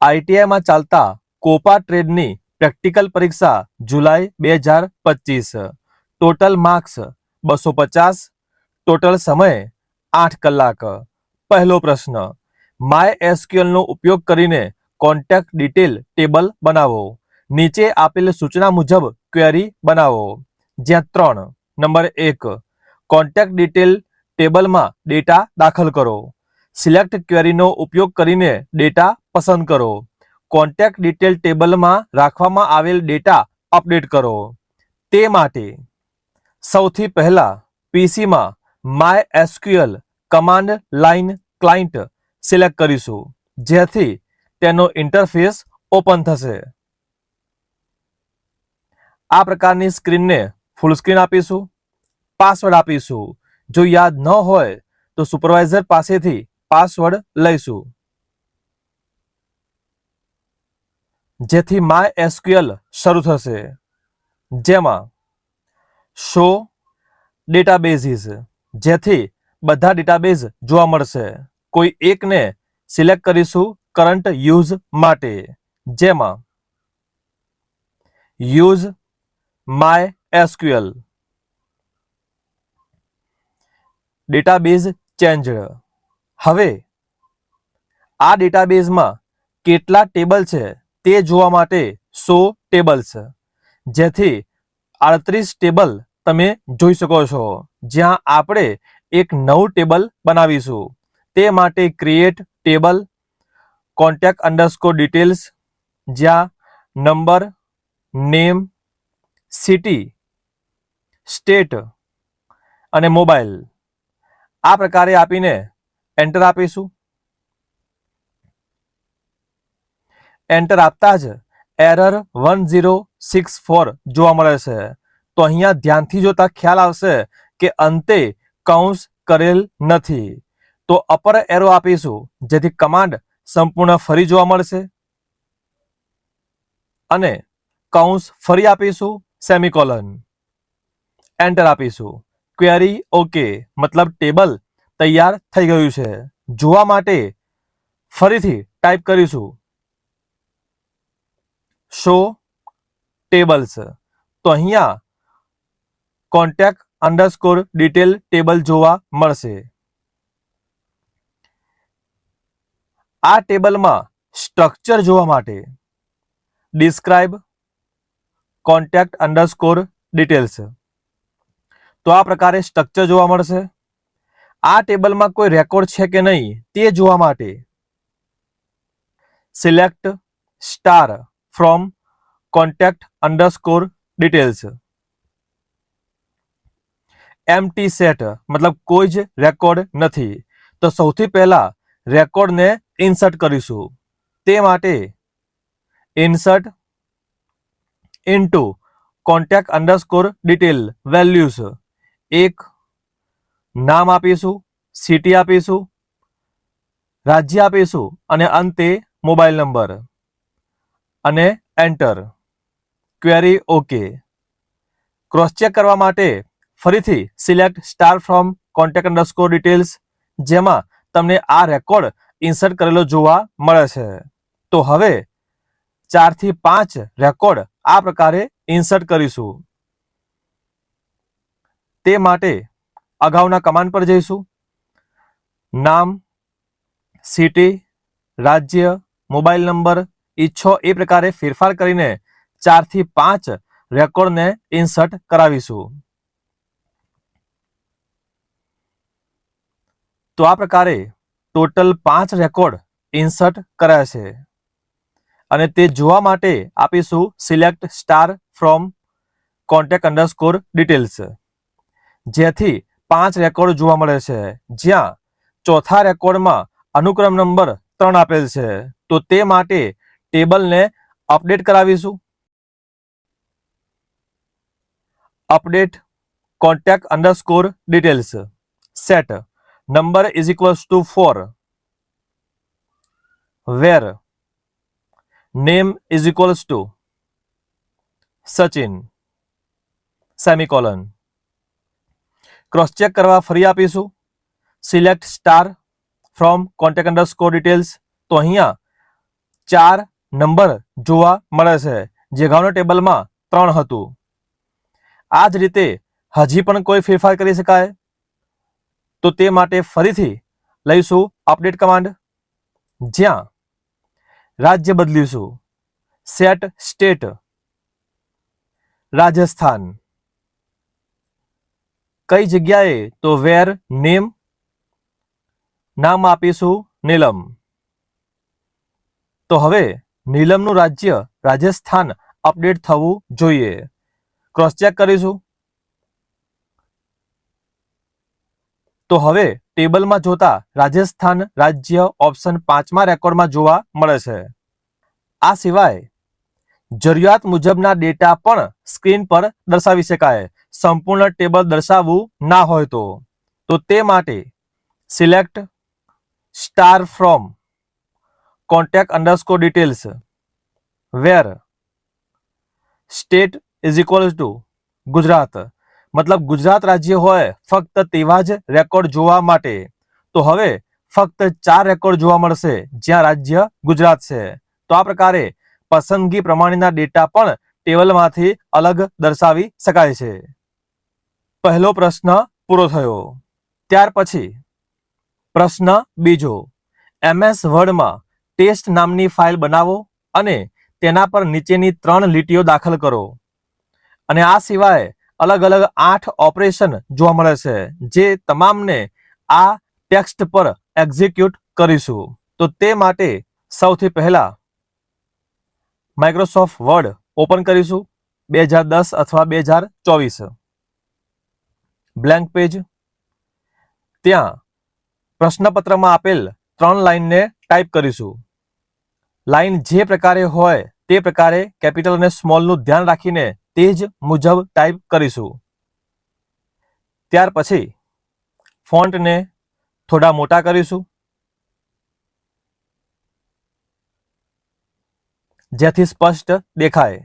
આઈટીઆઈમાં ચાલતા COPA ટ્રેડની practical પરીક્ષા જુલાઈ બે હજાર પચીસ. ટોટલ માર્ક્સ બસો પચાસ. ટોટલ સમય આઠ કલાક. પહેલો પ્રશ્ન માય એસક્યુએલનો ઉપયોગ કરીને કોન્ટેક્ટ ડિટેલ ટેબલ બનાવો. નીચે આપેલ સૂચના મુજબ ક્વેરી બનાવો. જ્યાં ત્રણ. નંબર એક, કોન્ટેક્ટ ડિટેલ ટેબલમાં ડેટા દાખલ કરો. સિલેક્ટ ક્વેરીનો ઉપયોગ કરીને ડેટા પસંદ કરો. કોન્ટેક્ટ ડિટેલ ટેબલમાં રાખવામાં આવેલ ડેટા અપડેટ કરો. તે માટે સૌથી પહેલા પીસીમાં MySQL command line client select કરીશું, જેથી તેનો ઇન્ટરફેસ ઓપન થશે. આ પ્રકારની સ્ક્રીનને ફૂલ સ્ક્રીન આપીશું પાસવર્ડ આપીશું. જો યાદ ન હોય તો સુપરવાઇઝર પાસેથી પાસવર્ડ લઈશું. જેથી માય એસક્યુએલ શરૂ થશે. જેમાં શો ડેટાબેઝીસ જેથી બધા ડેટાબેઝ જોવા મળશે. કોઈ એકને સિલેક્ટ કરીશું કરંટ યુઝ માટે. જેમાં use my SQL database changed હવે આ ડેટાબેઝમાં કેટલા ટેબલ છે તે જોવા માટે સો ટેબલ્સ જેથી આડત્રીસ ટેબલ તમે જોઈ શકો છો. જ્યાં આપણે એક નવું ટેબલ બનાવીશું. તે માટે create table contact underscore details જ્યાં નંબર નેમ સિટી સ્ટેટ અને મોબાઈલ આ પ્રકારે આપીને એન્ટર આપીશું. એન્ટર આપતા જ error one zero six four જોવા મળે છે. તો અહીંયા ધ્યાનથી જોતા ખ્યાલ આવશે કે અંતે કૌંસ કરેલ નથી. તો અપર એરો આપીશું, જેથી કમાન્ડ સંપૂર્ણ ફરી જોવા મળશે. અને કૌંસ ફરી આપીશું સેમિકોલન એન્ટર આપીશું. ક્વેરી ઓકે મતલબ ટેબલ તૈયાર થઈ ગયું છે. જોવા માટે ફરીથી ટાઈપ કરીશું. શો ટેબલ્સ તો અહીંયા કોન્ટેક્ટ અંડરસ્કોર ડિટેલ ટેબલ જોવા મળશે. આ ટેબલમાં સ્ટ્રક્ચર જોવા માટે ડિસ્ક્રાઇબ કોન્ટેક્ટ અંડરસ્કોર ડિટેલ્સ તો આ પ્રકારે સ્ટ્રક્ચર જોવા મળશે. આ ટેબલમાં કોઈ રેકોર્ડ છે કે નહીં તે જોવા માટે select star from contact underscore details. Empty set મતલબ કોઈ જ રેકોર્ડ નથી. તો સૌથી પહેલા રેકોર્ડને ઇન્સર્ટ કરીશું. તે માટે insert into contact underscore detail values. એક નામ આપીશું સિટી આપીશું, રાજ્ય આપીશું અને અંતે મોબાઈલ નંબર અને enter query okay cross check કરવા માટે ફરીથી select star from contact underscore details જેમાં તમને આ રેકોર્ડ ઇન્સર્ટ કરેલો જોવા મળે છે. તો હવે ચારથી પાંચ રેકોર્ડ આ પ્રકારે ઇન્સર્ટ કરીશું. તે માટે અગાઉના કમાન પર જઈશું. નામ સિટી રાજ્ય મોબાઈલ નંબર ઈચ્છો એ પ્રકારે ફેરફાર કરીને ચારથી પાંચ રેકોર્ડને ઇન્સર્ટ કરાવીશું. તો આ પ્રકારે ટોટલ પાંચ રેકોર્ડ ઇન્સર્ટ કર્યા છે. અને તે જોવા માટે આપીશું select star from contact underscore details જેથી પાંચ રેકોર્ડ જોવા મળે છે. જ્યાં ચોથા રેકોર્ડમાં અનુક્રમ નંબર ત્રણ આપેલ છે. તો તે માટે ટેબલને update કરાવીશું. Update contact underscore details set number is equals to four where name is equals to. Sachin semicolon cross check કરવા ફરી આપીશું. Select star from contact underscore details તો અહીંયા ચાર નંબર જોવા મળે છે, જે અગાઉના ટેબલમાં ત્રણ હતું. આ જ રીતે હજી પણ કોઈ ફેરફાર કરી શકાય? તો તે માટે ફરીથી લઈશું અપડેટ કમાન્ડ જ્યાં રાજ્ય બદલીશું. Set state Rajasthan. કઈ જગ્યાએ? તો વેર, નેમ. નામ આપીશું નીલમ. તો હવે નીલમનું રાજ્ય, રાજસ્થાન અપડેટ થવું જોઈએ. ક્રોસ ચેક કરીશું. તો હવે ટેબલમાં જોતા રાજસ્થાન રાજ્ય ઓપ્શન પાંચમા રેકોર્ડમાં જોવા મળે છે. આ સિવાય જરૂરિયાત મુજબના ડેટા પણ સ્ક્રીન પર દર્શાવી શકાય. સંપૂર્ણ ટેબલ દર્શાવવું ના હોય તો. તો તે માટે select star from contact underscore details. Where state is equal to Gujarat. મતલબ ગુજરાત રાજ્ય હોય ફક્ત તેવા જ રેકોર્ડ જોવા માટે. તો હવે ફક્ત ચાર રેકોર્ડ જોવા મળશે, જ્યાં રાજ્ય ગુજરાત છે. તો આ પ્રકારે પસંદગી પ્રમાણેના ડેટા પણ ટેબલમાંથી અલગ દર્શાવી શકાય છે. પહેલો પ્રશ્ન પૂરો થયો. ત્યાર પછી પ્રશ્ન બીજો, એમએસ વર્ડમાં ટેસ્ટ નામની ફાઇલ બનાવો અને તેના પર નીચેની ત્રણ લીટીઓ દાખલ કરો. અને આ સિવાય અલગ અલગ આઠ ઓપરેશન જોવા મળે છે, જે તમામને આ ટેક્સ્ટ પર એક્ઝિક્યુટ કરીશું. તો તે માટે સૌથી પહેલા માઇક્રોસોફ્ટ વર્ડ ઓપન કરીશું, બે હજાર દસ અથવા બે હજાર ચોવીસ. બ્લેન્ક પેજ ત્યાં પ્રશ્નપત્રમાં આપેલ ત્રણ લાઇનને ટાઈપ કરીશું. લાઇન જે પ્રકારે હોય તે પ્રકારે કેપિટલ અને સ્મોલનું ધ્યાન રાખીને તે જ મુજબ ટાઈપ કરીશું. ત્યાર પછી ફોન્ટને થોડા મોટા કરીશું. જેથી સ્પષ્ટ દેખાય.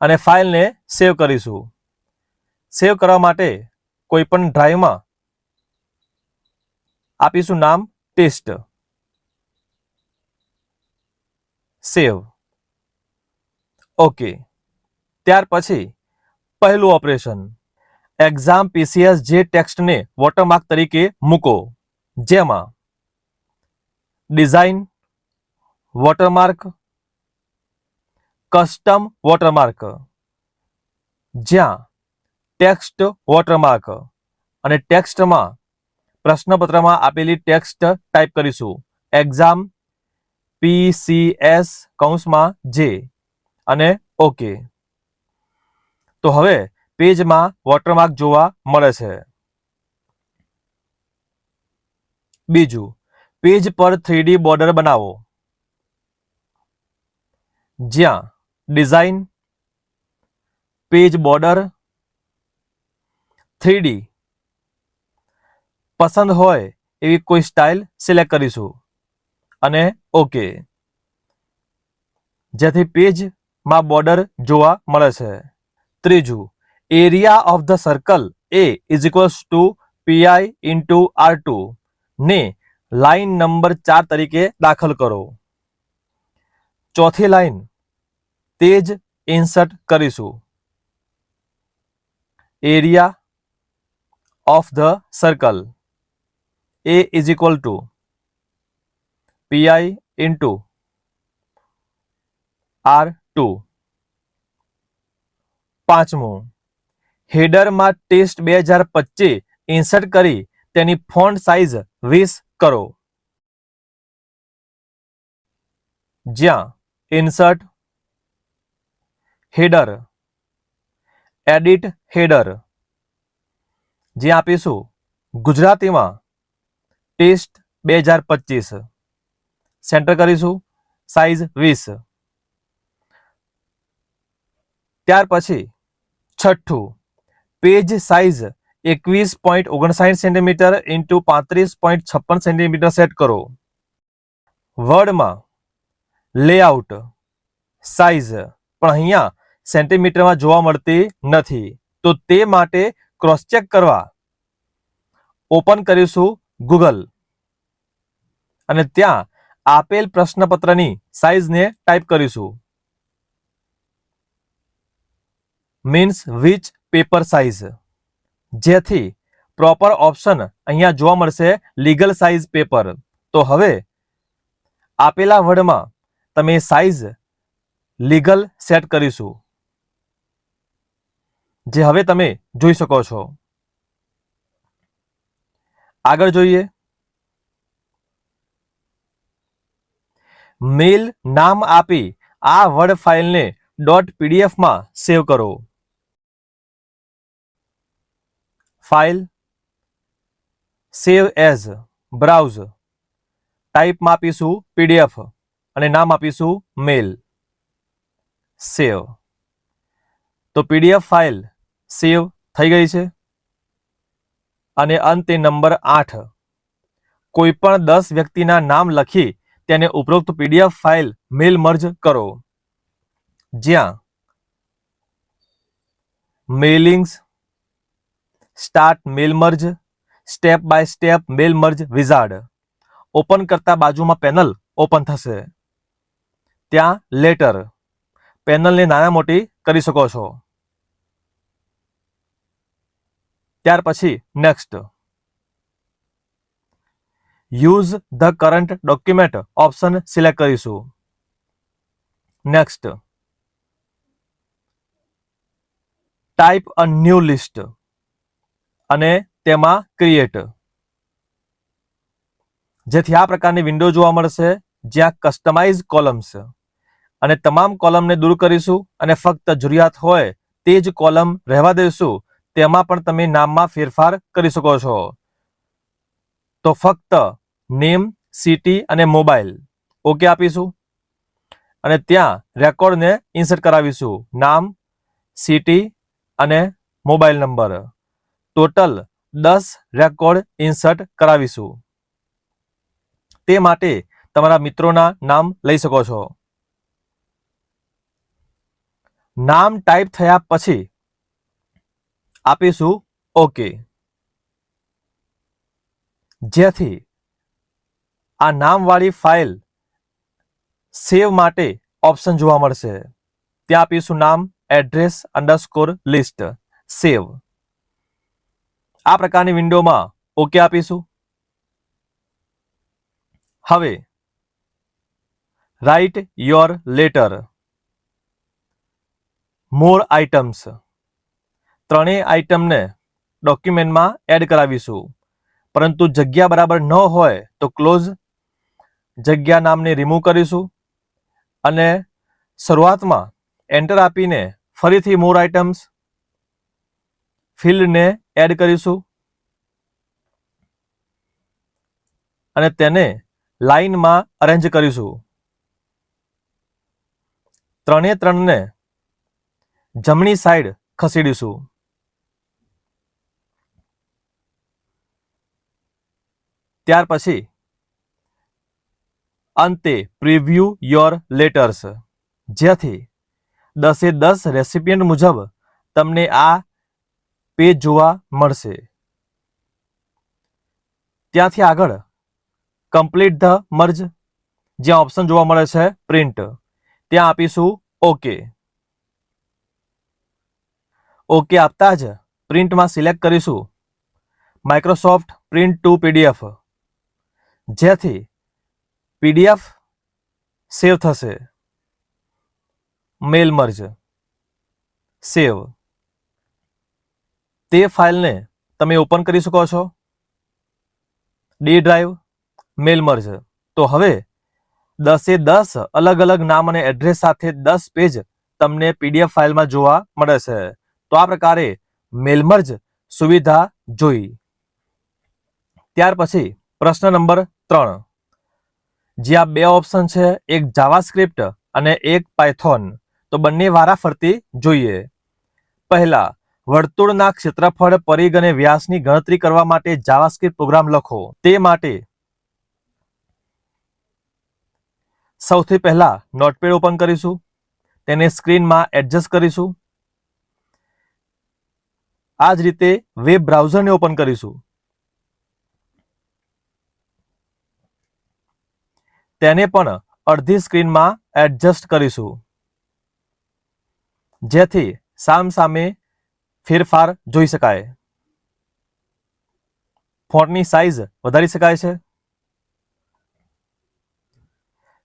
અને ફાઇલને સેવ કરીશું. સેવ કરવા માટે કોઈપણ ડ્રાઈવમાં આપીશું નામ, ટેસ્ટ. સેવ. ઓકે. ત્યાર પછી પહેલું ઓપરેશન. એક્ઝામ પીસીએસ જે ટેક્સ્ટને વોટરમાર્ક તરીકે મૂકો. જેમાં ડિઝાઇન, વોટરમાર્ક, કસ્ટમ વોટરમાર્ક. જ્યાં ટેક્સ્ટ વોટરમાર્ક. અને ટેક્સ્ટમાં પ્રશ્નપત્રમાં આપેલી ટેક્સ્ટ ટાઈપ કરીશું. એક્ઝામ પીસીએસ કૌંસમાં જે અને ઓકે તો હવે પેજમાં વોટરમાર્ક જોવા મળે છે. બીજું, પેજ પર થ્રીડી બોર્ડર બનાવો. જ્યાં ડિઝાઇન, પેજ બોર્ડર થ્રીડી. પસંદ હોય એવી કોઈ સ્ટાઇલ સિલેક્ટ કરીશું. અને ઓકે જેથી પેજમાં બોર્ડર જોવા મળે છે. ત્રીજું, area of the circle A is equals to pi into R two ને લાઇન નંબર ચાર તરીકે દાખલ કરો. ચોથી લાઇન, તે જ ઇન્સર્ટ કરીશું. Area of the circle a is equal to PI into r two પાંચમું. હેડરમાં ટેસ્ટ બે હજાર પચીસ ઇન્સર્ટ કરી તેની ફોન્ટ સાઇઝ વીસ કરો. જ્યાં ઇન્સર્ટ હેડર એડિટ હેડર જે આપીશું, ગુજરાતીમાં ટેસ્ટ બે હજાર પચીસ. સેન્ટર કરીશું સાઇઝ વીસ. ત્યાર પછી છઠ્ઠું, પેજ સાઇઝ એકવીસ પોઈન્ટ ઓગણસાઠ સેન્ટીમીટર ઇન્ટુ પાંત્રીસ પોઈન્ટ છપ્પન સેન્ટીમીટર સેટ કરો. વર્ડમાં લેઆઉટ સાઇઝ પણ અહીંયા સેન્ટીમીટરમાં જોવા મળતી નથી. તો તે માટે ક્રોસ ચેક કરવા ઓપન કરીશું ગૂગલ અને ત્યાં આપેલ પ્રશ્નપત્રની સાઇઝને ટાઈપ કરીશું. મીન્સ વિચ પેપર સાઇઝ જેથી પ્રોપર ઓપ્શન અહીંયા જોવા મળશે લીગલ સાઇઝ પેપર તો હવે આપેલા વર્ડમાં તમે સાઇઝ લીગલ સેટ કરીશું. જે હવે તમે જોઈ શકો છો. આગળ જોઈએ. મેલ નામ આપી આ વર્ડ ફાઇલને ડોટ પીડીએફમાં સેવ કરો. File save as browse. ટાઈપમાં આપીશું પીડીએફ અને નામ આપીશું મેલ. સેવ. તો પીડીએફ ફાઇલ સેવ થઈ ગઈ છે. અને અંતે નંબર આઠ. કોઈ પણ દસ વ્યક્તિના નામ લખી તેને ઉપરોક્ત પીડીએફ ફાઇલ મેલ મર્જ કરો. જ્યાં mailings start mail merge, step by step mail merge wizard open કરતા બાજુમાં પેનલ ઓપન થશે. ત્યાં લેટર. પેનલને નાના મોટી કરી શકો છો. ત્યાર પછી next use the current document option select કરીશું. Next type a new list અને તેમાં ક્રિએટ જેથી આ પ્રકારની વિન્ડો જોવા મળશે, જ્યાં કસ્ટમાઇઝ કોલમ્સ અને તમામ કોલમને દૂર કરીશું અને ફક્ત જરૂરિયાત હોય તે જ કોલમ રહેવા દઈશું. તેમાં પણ તમે નામમાં ફેરફાર કરી શકો છો. તો ફક્ત નેમ સિટી અને મોબાઈલ. ઓકે આપીશું? અને ત્યાં રેકોર્ડને ઇન્સર્ટ કરાવીશું. નામ સિટી અને મોબાઈલ નંબર. ટોટલ દસ રેકોર્ડ ઇન્સર્ટ કરાવીશું. તે માટે તમારા મિત્રોના નામ લઈ શકો છો. નામ ટાઈપ થયા પછી આપીશું ઓકે જેથી આ નામવાળી ફાઇલ સેવ માટે ઓપ્શન જોવા મળશે. ત્યાં આપીશું નામ, એડ્રેસ, અંડરસ્કોર, લિસ્ટ, સેવ. આ પ્રકારની વિન્ડોમાં ઓકે આપીશું હવે write your letter. More items. ત્રણેય આઇટમને ડોક્યુમેન્ટમાં એડ કરાવીશું. પરંતુ જગ્યા બરાબર ન હોય તો ક્લોઝ જગ્યા નામને રિમૂવ કરીશું અને શરૂઆતમાં એન્ટર આપીને ફરીથી મોર આઇટમ્સ ફિલ્ડને એડ કરીશું. અને તેને લાઇનમાં અરેન્જ કરીશું. ત્રણે ત્રણને જમણી સાઈડ ખસેડીશું. ત્યાર પછી અંતે પ્રિવ્યુ યોર લેટર્સ જેથી દસે દસ રેસિપિયન્ટ મુજબ તમને આ પેજ જોવા મળશે. ત્યાંથી આગળ કમ્પ્લીટ ધ મર્જ જ્યાં ઓપ્શન જોવા મળે છે પ્રિન્ટ ત્યાં આપીશું ઓકે ઓકે આપતા જ પ્રિન્ટમાં સિલેક્ટ કરીશું. માઇક્રોસોફ્ટ પ્રિન્ટ ટુ પીડીએફ જેથી પીડીએફ સેવ થશે. Mail merge. સેવ. તે ફાઇલને તમે ઓપન કરી શકો છો. D drive mail merge. તો હવે દસે દસ અલગ અલગ નામ અને એડ્રેસ સાથે દસ પેજ તમને પીડીએફ ફાઇલમાં જોવા મળે છે. તો આ પ્રકારે મેલમર્જ સુવિધા જોઈ. ત્યાર પછી પ્રશ્ન નંબર ત્રણ. જ્યાં બે ઓપ્શન છે, એક જાવાસ્ક્રિપ્ટ અને એક પાયથોન તો બંને વારાફરતી જોઈએ. પહેલા, વર્તુળના ક્ષેત્રફળ, પરિઘ અને વ્યાસની ગણતરી કરવા માટે જાવાસ્ક્રિપ્ટ પ્રોગ્રામ લખો. તે માટે સૌથી પહેલા નોટપેડ ઓપન કરીશું, તેને સ્ક્રીનમાં એડજસ્ટ કરીશું. આ જ રીતે વેબ બ્રાઉઝરને ઓપન કરીશું. તેને પણ અડધી સ્ક્રીનમાં એડજસ્ટ કરીશું. જેથી સામ સામે ફેરફાર જોઈ શકાય. ફોન્ટની સાઇઝ વધારી શકાય છે.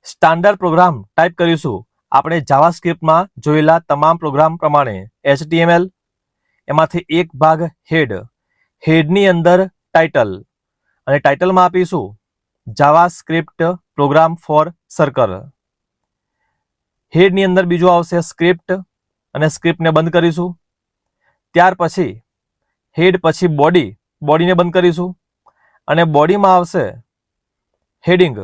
સ્ટાન્ડર્ડ પ્રોગ્રામ ટાઈપ કરીશું. આપણે જાવા સ્ક્રિપ્ટમાં જોયેલા તમામ પ્રોગ્રામ પ્રમાણે એચટીએમએલ, એમાંથી એક ભાગ હેડ, હેડની અંદર ટાઇટલ, અને ટાઇટલમાં આપીશું JavaScript program for circle. હેડની અંદર બીજું આવશે સ્ક્રિપ્ટ અને સ્ક્રિપ્ટને બંધ કરીશું. ત્યાર પછી હેડ પછી બોડી, બોડીને બંધ કરીશું. અને બોડીમાં આવશે heading.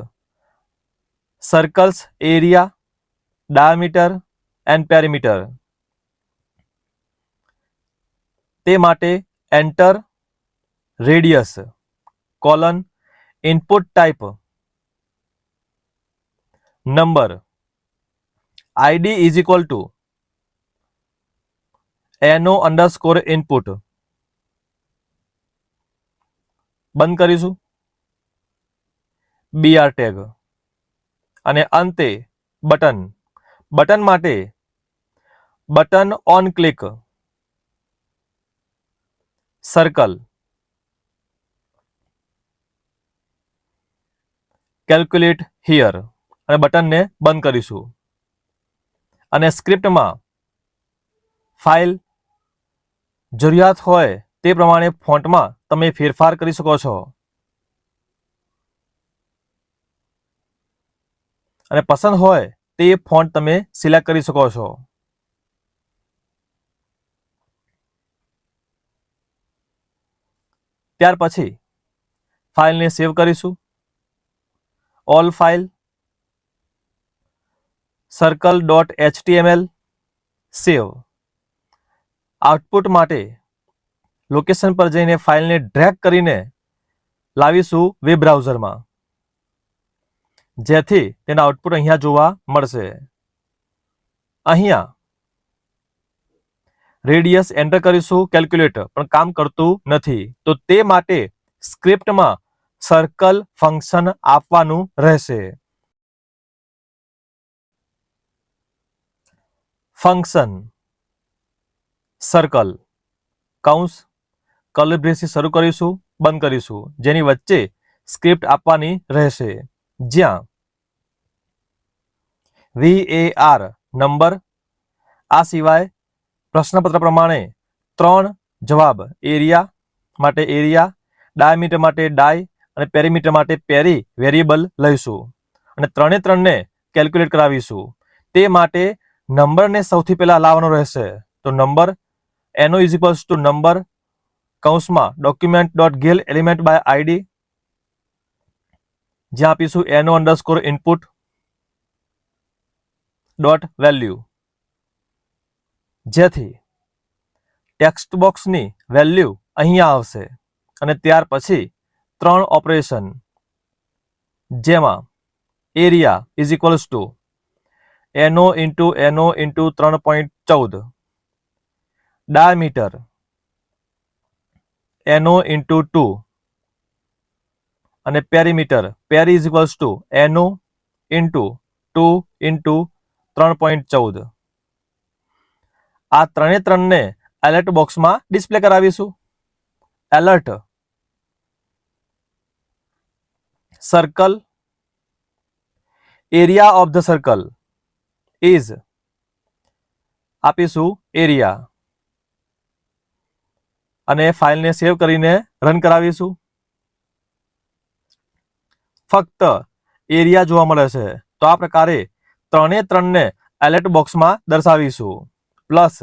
Circles area, diameter and perimeter. તે માટે enter radius, colon, input type. Number. ID is equal to એનો અંડરસ્કોર ઇનપુટ બંધ કરીશું. બીઆર ટેગ અને અંતે બટન બટન માટે button on click circle calculate here અને બટનને બંધ કરીશું. અને સ્ક્રિપ્ટમાં ફાઇલ જરૂરિયાત હોય તે પ્રમાણે ફોન્ટમાં તમે ફેરફાર કરી શકો છો. અને પસંદ હોય તે ફોન્ટ તમે સિલેક્ટ કરી શકો છો. ત્યાર પછી ફાઇલને સેવ કરીશું. All file circle dot HTML save output માટે લોકેશન પર જઈને ફાઇલને ડ્રેગ કરીને લાવીશું વેબ બ્રાઉઝરમાં જેથી તેના આઉટપુટ અહીંયા જોવા મળશે. અહીંયા રેડિયસ એન્ટર કરીશું કેલ્ક્યુલેટર પણ કામ કરતું નથી. તો તે માટે સ્ક્રિપ્ટમાં સર્કલ ફંક્શન આપવાનું રહેશે. ફંક્શન સર્કલ કૌંસ કલબ્રેસી શરૂ કરીશું, બંધ કરીશું. જેની વચ્ચે સ્ક્રિપ્ટ આપવાની રહેશે. જ્યાં વી એ આર નંબર, આ સિવાય પ્રશ્નપત્ર પ્રમાણે ત્રણ જવાબ. એરિયા માટે એરિયા, ડાયમીટર માટે ડાય અને પેરીમીટર માટે પેરી વેરિયેબલ લઈશું. અને ત્રણે ત્રણને કેલ્ક્યુલેટ કરાવીશું. તે માટે નંબરને સૌથી પહેલા લાવવાનો રહેશે. તો નંબર એનો ઇઝ ઇક્વલ્સ ટુ નંબર કૌંસમાં document dot get element by ID જ્યાં આપીશું એનો અંડરસ્કોર ઇનપુટ ડોટ વેલ્યુ જેથી ટેક્સ્ટ બોક્સની વેલ્યુ અહીંયા આવશે. અને ત્યાર પછી ત્રણ ઓપરેશન જેમાં એરિયા ઇઝ ઇક્વલ્સ ટુ એનો ઇન્ટુ એનો ઇન્ટુ ત્રણ પોઈન્ટ ચૌદ. ડાયમીટર એનો ઇન્ટુ ટુ. અને પેરીમીટર. પેરી ઇઝ ઇક્વલ્સ ટુ. એનો ઇન્ટુ ટુ ઇન્ટુ ત્રણ પોઈન્ટ ચૌદ. આ ત્રણે ત્રણને એલર્ટ બોક્સમાં display કરાવીશું. Alert circle area of the circle is આપીશું એરિયા અને ફાઇલને સેવ કરીને રન કરાવીશું. ફક્ત એરિયા જોવા મળે છે. તો આ પ્રકારે ત્રણે ત્રણને એલર્ટ બોક્સમાં દર્શાવીશું. પ્લસ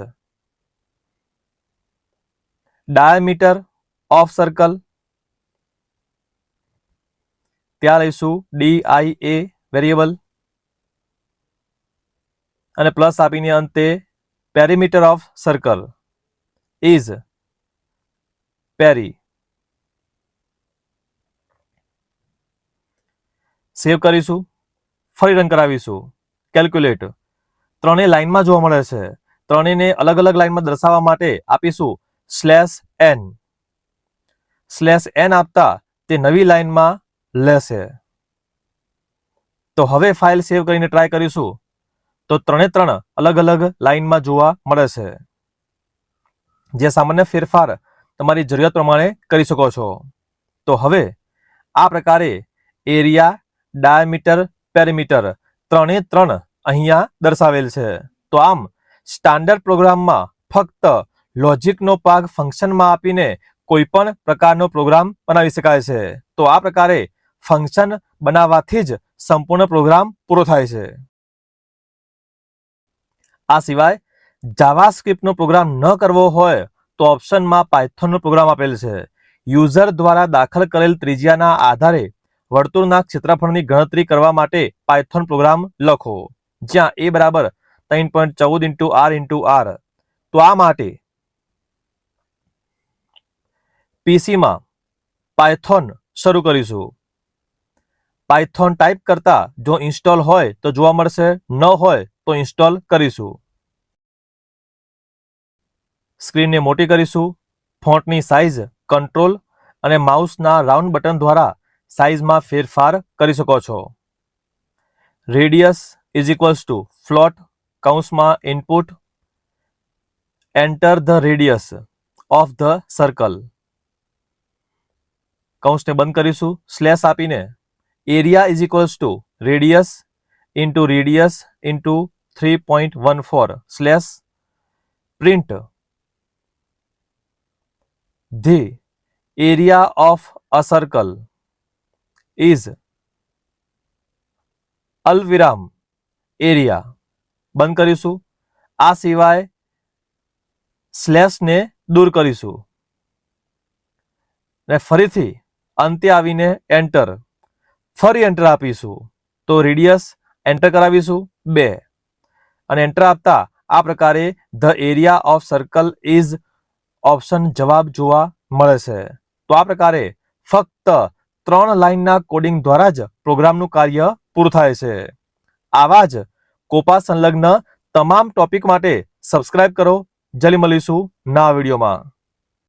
ડાયામીટર ઓફ સર્કલ ત્યાં લઈશું ડી આઈ એ વેરિયેબલ અને પ્લસ આપીને અંતે પેરીમીટર ઓફ સર્કલ ઇઝ પેરી સેવ કરીશું. ફરી રન કરાવીશું. કેલ્ક્યુલેટ ત્રણેય લાઇનમાં જોવા મળે છે. ત્રણેયને અલગ અલગ લાઇનમાં દર્શાવવા માટે આપીશું સ્લેશ એન સ્લેશ એન આપતા તે નવી લાઇનમાં લેશે. તો હવે ફાઇલ સેવ કરીને ટ્રાય કરીશું. તો ત્રણે ત્રણ અલગ અલગ લાઇનમાં જોવા મળે છે. જે સામાન્ય ફેરફાર તમારી જરૂરિયાત પ્રમાણે કરી શકો છો. તો હવે આ પ્રકારે એરિયા, ડાયામીટર, પેરીમીટર ત્રણે ત્રણ અહીંયા દર્શાવેલ છે. તો આમ સ્ટાન્ડર્ડ પ્રોગ્રામમાં ફક્ત લોજિકનો ભાગ ફંક્શનમાં આપીને કોઈ પણ પ્રકારનો પ્રોગ્રામ બનાવી શકાય છે. તો આ પ્રકારે ફંક્શન બનાવવાથી જ સંપૂર્ણ પ્રોગ્રામ પૂરો થાય છે. આ સિવાય જાવા સ્ક્રિપ્ટનો પ્રોગ્રામ ન કરવો હોય તો ઓપ્શનમાં પાયથોનનો પ્રોગ્રામ આપેલ છે. યુઝર દ્વારા દાખલ કરેલ ત્રિજ્યાના આધારે વર્તુળના ક્ષેત્રફળની ગણતરી કરવા માટે પાયથોન પ્રોગ્રામ લખો. જ્યાં એ બરાબર ત્રણ પોઈન્ટ ચૌદ ઇન્ટુ આર ઇન્ટુ આર. તો આ માટે પીસીમાં પાયથોન શરૂ કરીશું. પાયથોન ટાઈપ કરતા જો ઇન્સ્ટોલ હોય તો જોવા મળશે, ન હોય તો ઇન્સ્ટોલ કરીશું. સ્ક્રીનને મોટી કરીશું. ફોન્ટની સાઇઝ, કંટ્રોલ અને માઉસના રાઉન્ડ બટન દ્વારા સાઇઝમાં ફેરફાર કરી શકો છો. Radius is equals to float કૌંસમાં input. Enter the radius of the circle. કૌંસને બંધ કરીશું. સ્લેશ આપીને area is equals to radius into radius into three point one four slash print the area of a circle is અલ્વિરામ area બંધ કરીશું આ સિવાય સ્લેશને દૂર કરીશું ને ફરીથી અંતે આવીને એન્ટર ફરી એન્ટર આપીશું તો રેડિયસ એન્ટર કરાવીશું બે અને એન્ટર આપતા આ પ્રકારે the area of circle is option જવાબ જોવા મળે છે. તો આ પ્રકારે ફક્ત ત્રણ લાઇનના કોડિંગ દ્વારા જ પ્રોગ્રામનું કાર્ય પૂરું થાય છે. આવા જ કોપા સંલગ્ન તમામ ટોપિક માટે સબસ્ક્રાઇબ કરો. જલ્દી મળીશું ના વિડીયોમાં.